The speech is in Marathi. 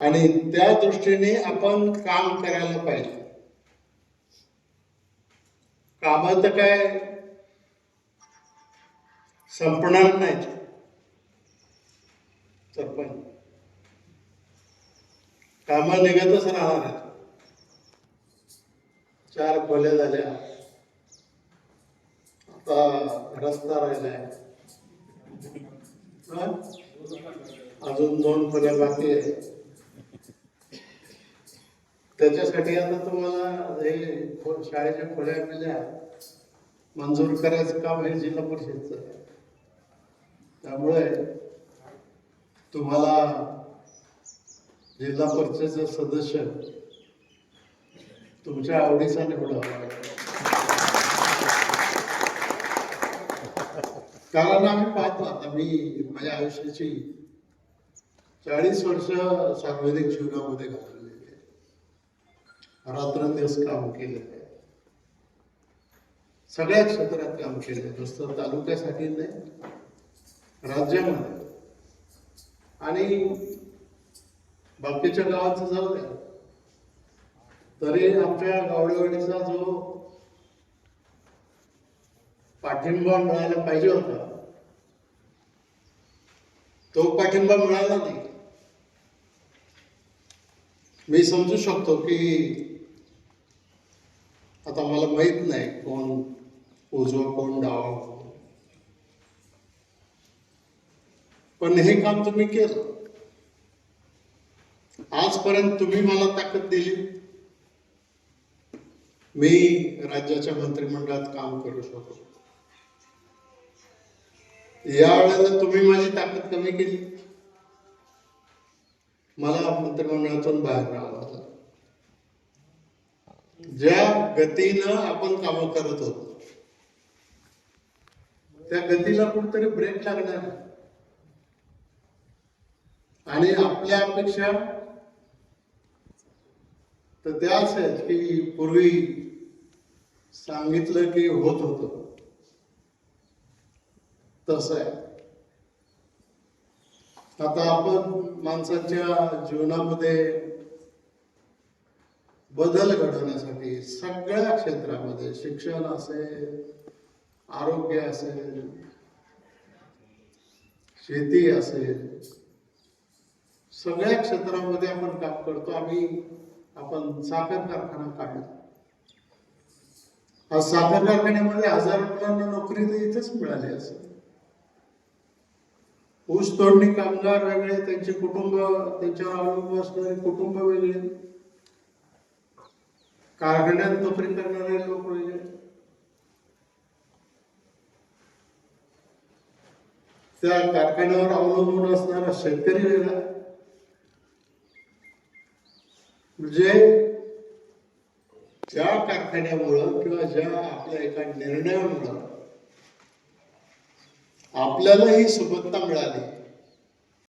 आणि त्या दृष्टीने आपण काम करायला पाहिजे. कामाचं तर काय संपणार नाहीत. सरपंच काम निघतच राहणार आहेत. चार खोल्या झाल्या. आता रस्ता राहिलाय. अजून दोन खोल्या बाकी आहेत. त्याच्यासाठी आता तुम्हाला हे शाळेच्या खोल्या बिल्या मंजूर करायचं काम हे जिल्हा परिषदचं आहे. त्यामुळे तुम्हाला जिल्हा परिषदेचे सदस्य तुमच्या आवडीचा निवडा कारण आम्ही पाहतो आता मी माझ्या आयुष्याची चाळीस वर्ष सार्वजनिक जीवनामध्ये घालवलेली रात्रंदिवस काम केलेलं आहे. सगळ्या क्षेत्रात काम केलं आहे. नुसतं तालुक्यासाठी नाही राज्यामध्ये. आणि बाकीच्या गावाचं जाऊ द्या. तरी आमच्या गावडेवाडीचा जो पाठिंबा मिळायला पाहिजे होता तो पाठिंबा मिळाला नाही. मी समजू शकतो की माहीत नाही कोण उजवा कोण डावा. पण हे काम तुम्ही केलं. आजपर्यंत तुम्ही मला ताकद दिली. मी राज्याच्या मंत्रिमंडळात काम करू शकतो. या वेळेला तुम्ही माझी ताकद कमी केली. मला मंत्रिमंडळातून बाहेर राहावं लागलं. ज्या गतीनं आपण काम करत होतो त्या गतीला कुठतरी ब्रेक लागणार. आणि आपल्या अपेक्षा तर त्याच आहेत की पूर्वी सांगितलं की होत होत. तस आहे. आता आपण माणसाच्या जीवनामध्ये बदल घडवण्यासाठी सगळ्या क्षेत्रामध्ये शिक्षण असेल आरोग्य असेल शेती असेल सगळ्या क्षेत्रामध्ये आपण काम करतो. आम्ही आपण साखर कारखाना काढला. आज साखर कारखान्यामध्ये हजार मुलांना नोकरी तर इथेच मिळाली असेल. ऊस तोडणी कामगार वेगळे त्यांचे कुटुंब त्यांच्यावर अवलंबून असणारे कुटुंब वेगळे. कारखान्यात नोकरी करणारे लोक म्हणजे? त्या कारखान्यावर अवलंबून असणारा शेतकरी वेगळा. म्हणजे ज्या कारखान्यामुळं किंवा ज्या आपल्या एका निर्णयामुळं आपल्याला ही सुबत्ता मिळाली.